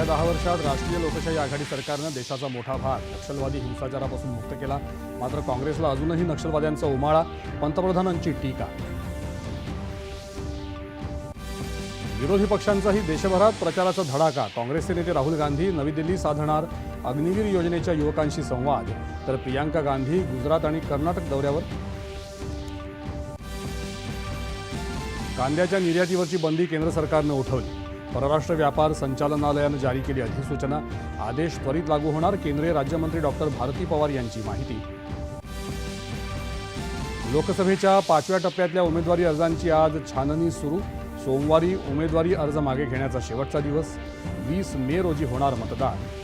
गेल्या दहा वर्षात राष्ट्रीय लोकशाही आघाडी सरकारनं देशाचा मोठा भाग नक्षलवादी हिंसाचारापासून मुक्त केला. मात्र काँग्रेसला अजूनही नक्षलवाद्यांचा उमाळा पंतप्रधानांची टीका. विरोधी पक्षांचाही देशभरात प्रचाराचा धडाका. काँग्रेसचे नेते राहुल गांधी नवी दिल्ली साधणार अग्निवीर योजनेच्या युवकांशी संवाद. तर प्रियांका गांधी गुजरात आणि कर्नाटक दौऱ्यावर. कांद्याच्या निर्यातीवरची बंदी केंद्र सरकारनं उठवली. परराष्ट्र व्यापार संचालनालयानं जारी केली अधिसूचना. आदेश त्वरित लागू होणार केंद्रीय राज्यमंत्री डॉक्टर भारती पवार यांची माहिती. लोकसभेच्या पाचव्या टप्प्यातल्या उमेदवारी अर्जांची आज छाननी सुरू. सोमवारी उमेदवारी अर्ज मागे घेण्याचा शेवटचा दिवस. वीस मे रोजी होणार मतदान.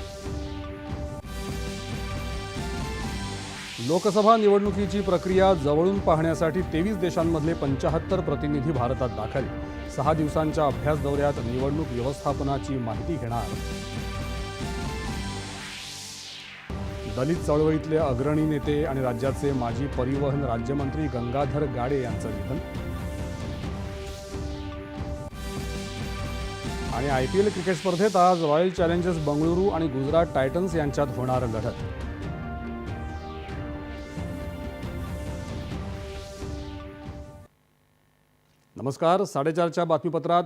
लोकसभा निवडणुकीची प्रक्रिया जवळून पाहण्यासाठी तेवीस देशांमधले पंचाहत्तर प्रतिनिधी भारतात दाखल. सहा दिवसांच्या अभ्यास दौऱ्यात निवडणूक व्यवस्थापनाची माहिती घेणार. दलित चळवळीतले अग्रणी नेते आणि राज्याचे माजी परिवहन राज्यमंत्री गंगाधर गाडे यांचं निधन. आणि आय पी एल क्रिकेट स्पर्धेत आज रॉयल चॅलेंजर्स बंगळुरू आणि गुजरात टायटन्स यांच्यात होणार लढत. नमस्कार साडेचारच्या बातमीपत्रात